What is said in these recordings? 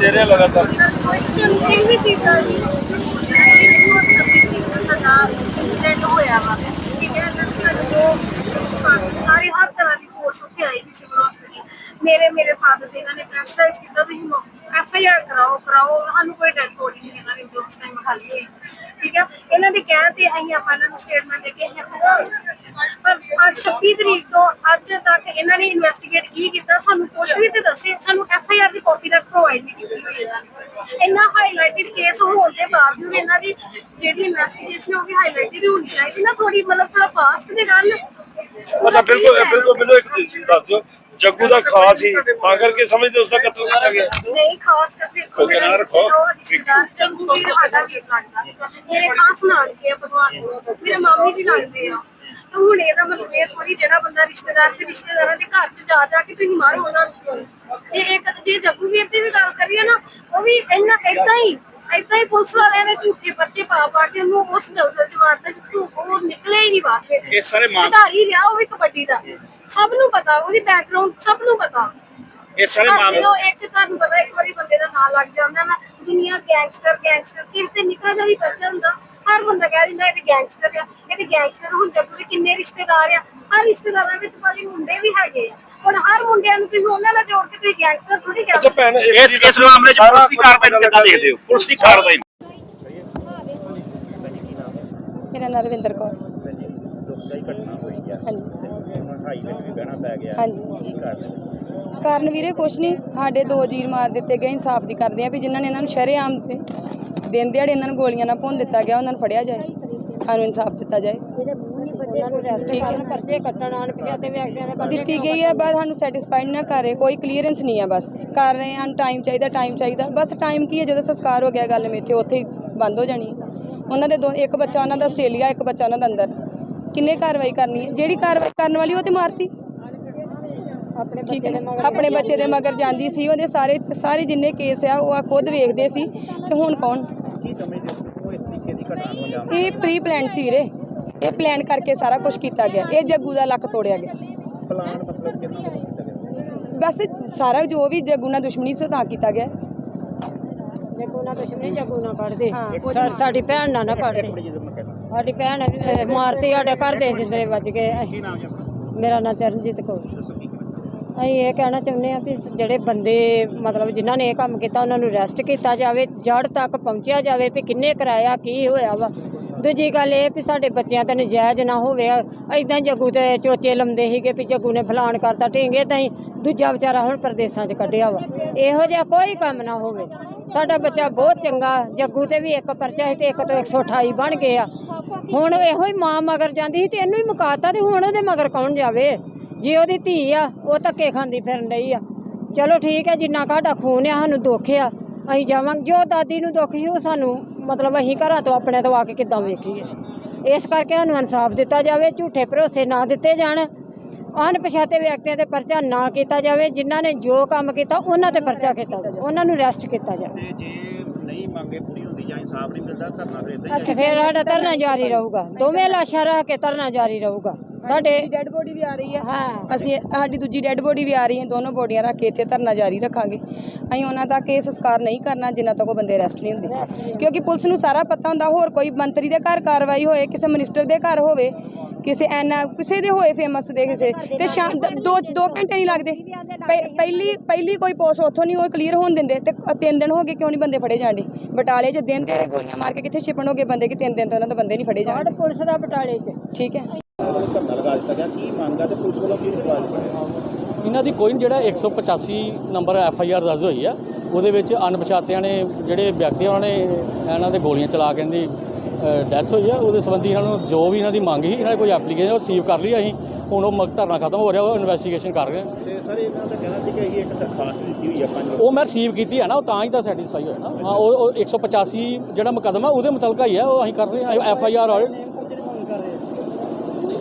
ਦੇ ਰਹੇ ਲਗਾਤਾਰ। ਇਹ ਵੀ ਚੀਜ਼ਾਂ ਜੀ ਮੇਰੇ ਮੇਰੇ ਫਾਦਰ ਦੇ ਇਹਨਾਂ ਨੇ ਪ੍ਰੈਸ਼ਰਾਈਜ਼ ਕੀਤਾ, ਤੁਸੀਂ ਐਫ ਆਈ ਆਰ ਕਰਾਓ ਕਰਾਓ, ਸਾਨੂੰ ਕੋਈ ਡੈਡ ਬੋਡੀ ਨਹੀਂ ਇਹਨਾਂ ਨੇ ਉਸ ਟਾਈਮ ਖਾਲੀ ਹੋਈ। ਠੀਕ ਹੈ ਇਹਨਾਂ ਦੇ ਕਹਿਣ ਤੇ ਅਸੀਂ ਆਪਾਂ ਇਹਨਾਂ ਨੂੰ ਸਟੇਟਮੈਂਟ ਦੇ ਕੇ ਪਰ ਅੱਜ 26 ਤਰੀਕ ਤੋਂ ਅੱਜ ਤੱਕ ਇਹਨਾਂ ਨੇ ਇਨਵੈਸਟੀਗੇਟ ਕੀ ਕੀਤਾ, ਸਾਨੂੰ ਕੁਝ ਵੀ ਤੇ ਦੱਸੇ, ਸਾਨੂੰ ਪ੍ਰੋਵਾਈਡ ਨਹੀਂ ਕੀਤੀ ਹੋਈ ਇਹਨਾਂ ਨੇ। ਇੰਨਾ ਹਾਈਲਾਈਟਡ ਕੇਸ ਹੋਣ ਦੇ ਬਾਵਜੂਦ ਇਹਨਾਂ ਦੀ ਜਿਹੜੀ ਇਨਵੈਸਟੀਗੇਸ਼ਨ ਉਹ ਵੀ ਹਾਈਲਾਈਟਡ ਹੋਣੀ ਚਾਹੀਦੀ ਨਾ ਥੋੜੀ ਮਤਲਬ ਥੋੜਾ ਫਾਸਟ ਦੇ ਗੱਲ ਅੱਛਾ ਬਿਲਕੁਲ ਬਿਲਕੁਲ ਮੈਨੂੰ ਇੱਕ ਚੀਜ਼ ਦੱਸ ਦਿਓ। ਜੱਗੂ ਦਾ ਖਾਸ ਸੀ ਤਾਂ ਕਰਕੇ ਸਮਝਦੇ ਉਸ ਦਾ ਕਤਲ ਕੀਤਾ ਗਿਆ ਨਹੀਂ ਖਾਸ ਕਰਕੇ ਉਹ ਕਿਨਾਰ ਰੱਖੋ। ਜੰਗੂ ਵੀ ਸਾਡਾ ਲੱਗਦਾ ਮੇਰੇ ਖਾਸ ਨਾਨਕੇ ਆ ਭਗਵਾਨ ਮੇਰੇ ਮਾਮੀ ਜੀ ਲੱਗਦੇ ਆ। ਤੇ ਹੁਣ ਇਹਦਾ ਮਤਲਬ ਇਹ ਥੋੜੀ ਜਿਹੜਾ ਬੰਦਾ ਰਿਸ਼ਤੇਦਾਰ ਤੇ ਰਿਸ਼ਤੇਦਾਰਾਂ ਦੇ ਘਰ 'ਚ ਜਾ ਜਾ ਕੇ ਤੁਸੀਂ ਮਾਰੋ ਉਹਨਾਂ ਨੂੰ। ਜੇ ਇੱਕ ਜੇ ਜੱਗੂ ਵੀਰ ਦੀ ਵੀ ਗੱਲ ਕਰੀਏ ਨਾ ਉਹ ਵੀ ਇੰਨਾ ਏਦਾਂ ਹੀ ਏਦਾਂ ਹੀ ਪੁਲਿਸ ਵਾਲਿਆਂ ਨੇ ਝੂਠੇ ਪਰਚੇ ਪਾ ਪਾ ਕੇ ਉਹਨੂੰ ਉਸ ਦਲਦਲ 'ਚ ਵਾਰਦਾ ਜਿੱਥੋਂ ਉਹ ਨਿਕਲੇ ਹੀ ਨਹੀਂ ਬਾਹਰ ਵਿੱਚ। ਇਹ ਸਾਰੇ ਮਾਮ- ਖਿਡਾਰੀ ਰਿਹਾ ਉਹ ਵੀ ਕਬੱਡੀ ਦਾ। ਸਭ ਨੂੰ ਪਤਾ ਉਹਦੀ ਬੈਕਗ੍ਰਾਉਂਡ ਸਭ ਨੂੰ ਪਤਾ। ਇਹ ਸਾਰੇ ਮਾਮਲੇ ਜਦੋਂ ਇੱਕ ਤੁਹਾਨੂੰ ਪਤਾ ਇੱਕ ਵਾਰੀ ਬੰਦੇ ਦਾ ਨਾਂ ਲੱਗ ਜਾਂਦਾ ਨਾ ਦੁਨੀਆ ਗੈਂਗਸਟਰ ਗੈਂਗਸਟਰ ਕਿਤੇ ਨਿਕਾ ਜਾ ਵੀ ਕਰਦਾ ਹੁੰਦਾ। ਹਰ ਬੰਦਾ ਕਹਿ ਦਿੰਦਾ ਇਹ ਤੇ ਗੈਂਗਸਟਰ ਆ ਇਹ ਤੇ ਗੈਂਗਸਟਰ ਹੁਣ ਜੱਗੂ ਦੇ ਕਿੰਨੇ ਰਿਸ਼ਤੇਦਾਰ ਆ ਹਰ ਰਿਸ਼ਤੇਦਾਰਾਂ ਵਿੱਚ ਭਾਜੀ ਮੁੰਡੇ ਵੀ ਹੈਗੇ ਆ। ਹੁਣ ਹਰ ਮੁੰਡਿਆਂ ਨੂੰ ਤੁਸੀਂ ਉਹਨਾਂ ਨਾਲ ਜੋੜ ਕੇ ਤੁਸੀਂ ਗੈਂਗਸਟਰ ਥੋੜੀ ਕਹਿ ਅੱਛਾ ਭੈਣ ਇਸ ਇਸ ਮਾਮਲੇ 'ਚ ਪੁਲਿਸ ਦੀ ਕਾਰਵਾਈ ਨੂੰ ਕਿੱਦਾਂ ਦੇਖਦੇ ਹੋ? ਪੁਲਿਸ ਦੀ ਕਾਰਵਾਈ। ਮੇਰਾ ਨਾਂ ਰਵਿੰਦਰ ਕੌਰ। ਦੁਖਦਾਈ ਘਟਨਾ ਹੋਈ ਆ। ਹਾਂਜੀ। ਤੇ ਹੁਣ ਹਾਈਵੇ ਤੇ ਵੀ ਬਹਿਣਾ ਪੈ ਗਿਆ। ਹਾਂਜੀ। ਕੀ ਕਾਰਨ ਕਾਰਨ ਵੀਰੇ ਕੁਛ ਨਹੀਂ ਸਾਡੇ ਦੋ ਜੀਰ ਮਾਰ ਦਿੱਤੇ ਗਏ ਇਨਸਾਫ ਦੀ ਕਰਦੇ ਆ ਵੀ ਜਿਨ੍ਹਾਂ ਨੇ ਇਹਨਾਂ ਨੂੰ ਸ਼ਰੇਆਮ ਤੇ ਦਿਨ ਦਿਹਾੜੇ ਇਹਨਾਂ ਨੂੰ ਗੋਲੀਆਂ ਨਾਲ ਭੁੰਨ ਦਿੱਤਾ ਗਿਆ ਉਹਨਾਂ ਨੂੰ ਫੜਿਆ ਜਾਏ। ਸਾਨੂੰ ਇਨਸਾਫ ਦਿੱਤਾ ਜਾਏ। ਠੀਕ ਹੈ। ਪਰਚੇ ਕੱਟਣ ਆਣ ਪਛਾਤੇ ਵਿਅਕਤੀਆਂ ਦੇ ਦਿੱਤੀ ਗਈ ਹੈ ਬਸ ਸਾਨੂੰ ਸੈਟੀਸਫਾਈਡ ਨਾ ਕਰ ਰਹੇ ਕੋਈ ਕਲੀਅਰੈਂਸ ਨਹੀਂ ਆ ਬਸ। ਕਰ ਰਹੇ ਹਨ ਟਾਈਮ ਚਾਹੀਦਾ ਟਾਈਮ ਚਾਹੀਦਾ। ਬਸ ਟਾਈਮ ਕੀ ਹੈ ਜਦੋਂ ਸੰਸਕਾਰ ਹੋ ਗਿਆ ਗੱਲ ਮੇਥੇ ਉੱਥੇ ਹੀ ਬੰਦ ਹੋ ਜਾਣੀ ਹੈ। ਉਹਨਾਂ ਦੇ ਦੋ ਇੱਕ ਬੱਚਾ ਉਹਨਾਂ ਦਾ ਆਸਟ੍ਰੇਲੀਆ ਇੱਕ ਬੱਚਾ ਉਹਨਾਂ ਦਾ ਅੰਦਰ। ਕਿੰਨੇ ਕਾਰਵਾਈ ਕਰਨੀ ਹੈ? ਜਿਹੜੀ ਕਾਰਵਾਈ ਕਰਨ ਵਾਲੀ ਉਹ ਤੇ ਮਾਰਤੀ। ਆਪਣੇ ਠੀਕ ਹੈ? ਆਪਣੇ ਬੱਚੇ ਦੇ ਮਗਰ ਜਾਂਦੀ ਸੀ ਉਹਦੇ ਸਾਰੇ ਸਾਰੇ ਜਿੰਨੇ ਕੇਸ ਆ ਉਹ ਆ ਖੁਦ ਵੇਖਦੇ ਸੀ। ਤੇ ਹੁਣ ਕੌਣ? ਕੀ ਸਮਝਦੇ ਹੋ ਕਿ ਉਹ ਇਸ ਤਰੀਕੇ ਦੀ ਘਟਨਾ ਨੂੰ ਅੰਜਾਮ ਇਹ ਪ੍ਰੀ ਪਲਾਨ ਸੀ ਵੀਰੇ। ਇਹ ਪਲਾਨ ਕਰਕੇ ਸਾਰਾ ਕੁਝ ਕੀਤਾ ਗਿਆ। ਇਹ ਜੱਗੂ ਦਾ ਲੱਕ ਤੋੜਿਆ ਗਿਆ। ਪਲਾਨ ਮਤਲਬ ਕਿੰਨਾ ਬਸ ਸਾਰਾ ਜੋ ਵੀ ਜੱਗੂ ਨਾਲ ਦੁਸ਼ਮਣੀ ਸੀ ਉਹ ਤਾਂ ਕੀਤਾ ਗਿਆ। ਨਾ ਦੁਸ਼ਮਣੀ ਜਗੂ ਨਾ ਕੱਢਦੇ। ਹਾਂ, ਉਹ ਸਾ- ਸਾਡੀ ਭੈਣ ਨਾ ਨਾ ਇੱਕ ਕੱਢਦੇ। ਮਿੰਟ ਜਦੋਂ ਮੈਂ ਕਹਿਣਾ। ਸਾਡੀ ਭੈਣ ਅਹ, ਮਾਰਤੀ ਸਾਡੇ ਘਰ ਦੇ ਜਿੰਦਰੇ ਵੱਜ ਗਏ ਕੀ ਨਾਮ ਜੀ ਆਪਣਾ? ਮੇਰਾ ਨਾਂ ਚਰਨਜੀਤ ਕੌਰ। ਦੱਸੋ ਕੀ ਕਹਿਣਾ ਅਸੀਂ ਇਹ ਕਹਿਣਾ ਚਾਹੁੰਦੇ ਹਾਂ ਵੀ ਜਿਹੜੇ ਬੰਦੇ ਮਤਲਬ ਜਿਨ੍ਹਾਂ ਨੇ ਇਹ ਕੰਮ ਕੀਤਾ ਉਹਨਾਂ ਨੂੰ ਅਰੈਸਟ ਕੀਤਾ ਜਾਵੇ ਜੜ ਤੱਕ ਪਹੁੰਚਿਆ ਜਾਵੇ ਵੀ ਕਿੰਨੇ ਕਰਾਇਆ ਕੀ ਹੋਇਆ ਵਾ। ਦੂਜੀ ਗੱਲ ਇਹ ਵੀ ਸਾਡੇ ਬੱਚਿਆਂ ਤੇ ਨਜਾਇਜ਼ ਨਾ ਹੋਵੇ ਐਦਾਂ ਜੱਗੂ ਤੇ ਚੋਚੇ ਲੰਦੇ ਸੀਗੇ ਵੀ ਜੱਗੂ ਨੇ ਫਲਾਣ ਕਰਤਾ ਢੀਂਗੇ ਤਾਂ ਹੀ ਦੂਜਾ ਵਿਚਾਰਾ ਹੁਣ ਪ੍ਰਦੇਸਾਂ 'ਚ ਕੱਢਿਆ ਵਾ। ਇਹੋ ਜਿਹਾ ਕੋਈ ਕੰਮ ਨਾ ਹੋਵੇ। ਸਾਡਾ ਬੱਚਾ ਬਹੁਤ ਚੰਗਾ, ਜੱਗੂ ਤੇ ਵੀ ਇੱਕ ਪਰਚਾ ਸੀ ਤੇ ਇੱਕ ਤੋਂ 128 ਬਣ ਗਏ ਆ। ਹੁਣ ਇਹੋ ਹੀ ਮਾਂ ਮਗਰ ਜਾਂਦੀ ਸੀ ਤੇ ਇਹਨੂੰ ਹੀ ਮੁਕਾਤਾ ਤੇ ਹੁਣ ਉਹਦੇ ਮਗਰ ਕੌਣ ਜਾਵੇ? ਜੇ ਉਹਦੀ ਧੀ ਆ, ਉਹ ਧੱਕੇ ਖਾਂਦੀ ਫਿਰਨ ਰਹੀ ਆ। ਚਲੋ ਠੀਕ ਹੈ, ਜਿੰਨਾ ਘਾਟਾ ਖੂਨ ਆ, ਸਾਨੂੰ ਦੁੱਖ ਆ, ਅਸੀਂ ਜਾਵਾਂਗੇ। ਜੋ ਦਾਦੀ ਨੂੰ ਦੁੱਖ ਸੀ, ਉਹ ਸਾਨੂੰ ਮਤਲਬ ਅਸੀਂ ਘਰਾਂ ਤੋਂ ਆਪਣੇ ਤੋਂ ਆ ਕੇ ਕਿੱਦਾਂ ਵੇਖੀਏ। ਇਸ ਕਰਕੇ ਸਾਨੂੰ ਇਨਸਾਫ ਦਿੱਤਾ ਜਾਵੇ, ਝੂਠੇ ਭਰੋਸੇ ਨਾ ਦਿੱਤੇ ਜਾਣ। ਅਣਪਛਾਤੇ ਵਿਅਕਤੀਆਂ ਤੇ ਪਰਚਾ ਨਾ ਕੀਤਾ ਜਾਵੇ ਜਿਨ੍ਹਾਂ ਨੇ ਜੋ ਕੰਮ ਕੀਤਾ ਉਹਨਾਂ ਤੇ ਪਰਚਾ ਕੀਤਾ ਜਾਵੇ ਉਹਨਾਂ ਨੂੰ ਅਰੈਸਟ ਕੀਤਾ ਜਾਵੇ। ਤੇ ਜੇ ਨਹੀਂ ਮੰਗੇ ਪੂਰੀ ਹੁੰਦੀ ਜਾਂ ਇਨਸਾਫ ਨਹੀਂ ਮਿਲਦਾ ਧਰਨਾ ਫਿਰ ਇਦਾਂ ਹੀ ਅਸੀਂ ਫਿਰ ਸਾਡਾ ਧਰਨਾ ਜਾਰੀ ਰਹੂਗਾ। ਦੋਵੇਂ ਲਾਸ਼ਾਂ ਰੱਖ ਕੇ ਧਰਨਾ ਜਾਰੀ ਰਹੂਗਾ। ਸਾਡੇ ਡੈੱਡ ਬੋਡੀ ਵੀ ਆ ਰਹੀ ਹਾਂ। ਅਸੀਂ ਸਾਡੀ ਦੂਜੀ ਡੈੱਡ ਬੋਡੀ ਵੀ ਆ ਰਹੀ ਹੈ। ਦੋਨੋਂ ਬੋਡੀਆਂ ਰੱਖ ਕੇ ਇੱਥੇ ਧਰਨਾ ਜਾਰੀ ਰੱਖਾਂਗੇ। ਅਸੀਂ ਉਹਨਾਂ ਤੱਕ ਇਹ ਸੰਸਕਾਰ ਨਹੀਂ ਕਰਨਾ ਜਿੰਨਾ ਤੱਕ ਉਹ ਬੰਦੇ ਅਰੈਸਟ ਨਹੀਂ ਹੁੰਦੇ। ਕਿਉਂਕਿ ਪੁਲਿਸ ਨੂੰ ਸਾਰਾ ਪਤਾ ਹੁੰਦਾ ਹੋਰ ਕੋਈ ਮੰਤਰੀ ਦੇ ਘਰ ਕਾਰਵਾਈ ਹੋਏ ਕਿਸੇ ਮਿਨਿਸਟਰ ਦੇ ਘਰ ਹੋਵੇ ਕਿਸੇ ਐਨਾ ਕਿਸੇ ਦੇ ਹੋਏ ਫੇਮਸ ਦੇ ਕਿਸੇ ਤੇ ਸ਼ਾਮ ਦ- ਦੋ ਘੰਟੇ ਨਹੀਂ ਲੱਗਦੇ। ਪਹਿ- ਪਹਿਲੀ ਪਹਿਲੀ ਕੋਈ ਪੋਸਟ ਉੱਥੋਂ ਨਹੀਂ ਉਹ ਕਲੀਅਰ ਹੋਣ ਦਿੰਦੇ। ਤੇ ਤਿੰਨ ਦਿਨ ਹੋ ਗਏ ਕਿਉਂ ਨਹੀਂ ਬੰਦੇ ਫੜੇ ਜਾਂਦੇ ਬਟਾਲੇ 'ਚ ਦਿਨ ਤੇਰੇ ਗੋਲੀਆਂ ਮਾਰ ਕੇ ਕਿੱਥੇ ਛਿਪਣ ਹੋ ਗਏ ਬੰਦੇ ਕਿ ਤਿੰਨ ਦਿਨ ਤੋਂ ਉਹਨਾਂ ਦੇ ਬੰਦੇ ਨਹੀਂ ਫੜੇ ਜਾਂਦੇ ਪੁਲਿਸ ਦਾ ਬਟਾਲੇ 'ਚ। ਠੀਕ ਹੈ। ਧਰਨਾ ਲਗਾ ਦਿੱਤਾ ਗਿਆ ਕੀ ਮੰਗਾ ਤੇ ਪੁਲਿਸ ਵੱਲੋਂ ਕੀ ਰਿਪਲਾਈ ਦਿੱਤਾ ਇਹਨਾਂ ਦੀ ਕੋਈ ਨਹੀਂ ਜਿਹੜਾ 185 ਨੰਬਰ ਐਫ ਆਈ ਆਰ ਦਰਜ ਹੋਈ ਆ ਉਹਦੇ ਵਿੱਚ ਅਣਪਛਾਤਿਆਂ ਨੇ ਜਿਹੜੇ ਵਿਅਕਤੀ ਆ, ਉਹਨਾਂ ਨੇ ਇਹਨਾਂ ਦੇ ਗੋਲੀਆਂ ਚਲਾ ਕੇ ਇਹਦੀ ਡੈਥ ਹੋਈ ਆ ਉਹਦੇ ਸੰਬੰਧੀ ਇਹਨਾਂ ਨੂੰ ਜੋ ਵੀ ਇਹਨਾਂ ਦੀ ਮੰਗ ਸੀ ਇਹਨਾਂ ਨੇ ਕੋਈ ਐਪਲੀਕੇਸ਼ਨ ਉਹ ਰਿਸੀਵ ਕਰ ਲਈ ਅਸੀਂ ਹੁਣ ਉਹ ਮ- ਧਰਨਾ ਖਤਮ ਹੋ ਰਿਹਾ ਉਹ ਇਨਵੈਸਟੀਗੇਸ਼ਨ ਕਰ ਰਹੇ ਆ। ਤੇ ਸਰ ਇਹਨਾਂ ਦਾ ਕਹਿਣਾ ਸੀ ਕਿ ਅਸੀਂ ਇੱਕ ਦਰਖਾਸਤ ਦਿੱਤੀ ਹੋਈ ਆ ਪੰਜ ਲੋਕਾਂ ਉਹ ਮੈਂ ਰਿਸੀਵ ਕੀਤੀ ਹੈ ਨਾ ਉਹ ਤਾਂ ਹੀ ਤਾਂ ਸੈਟੀਸਫਾਈ ਹੋਇਆ ਨਾ। ਹਾਂ ਉਹ ਉਹ 185 ਜਿਹੜਾ ਮੁਕੱਦਮਾ ਉਹਦੇ ਮੁਤਲਕਾ ਹੀ ਆ ਉਹ ਅਸੀਂ ਕਰ ਰਹੇ ਹਾਂ ਐਫ ਆਈ ਆਰ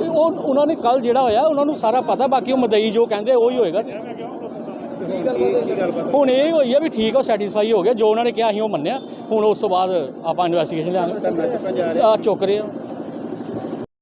ਉਹ ਉਹਨਾਂ ਨੇ ਕੱਲ ਜਿਹੜਾ ਹੋਇਆ ਉਹਨਾਂ ਨੂੰ ਸਾਰਾ ਪਤਾ ਬਾਕੀ ਉਹ ਮਦਈ ਜੋ ਕਹਿੰਦੇ ਉਹੀ ਹੋਏਗਾ। ਕੀ ਗੱਲਬਾਤ ਹੁਣ ਇਹ ਹੋਈ ਆ ਵੀ ਠੀਕ ਆ ਸੈਟੀਸਫਾਈ ਹੋ ਗਿਆ। ਜੋ ਉਹਨਾਂ ਨੇ ਕਿਹਾ ਅਸੀਂ ਉਹ ਮੰਨਿਆ। ਹੁਣ ਉਸ ਤੋਂ ਬਾਅਦ ਆਪਾਂ ਇਨਵੈਸਟੀਗੇਸ਼ਨ ਲਿਆਂਗੇ ਚੁੱਕ ਰਹੇ ਆ।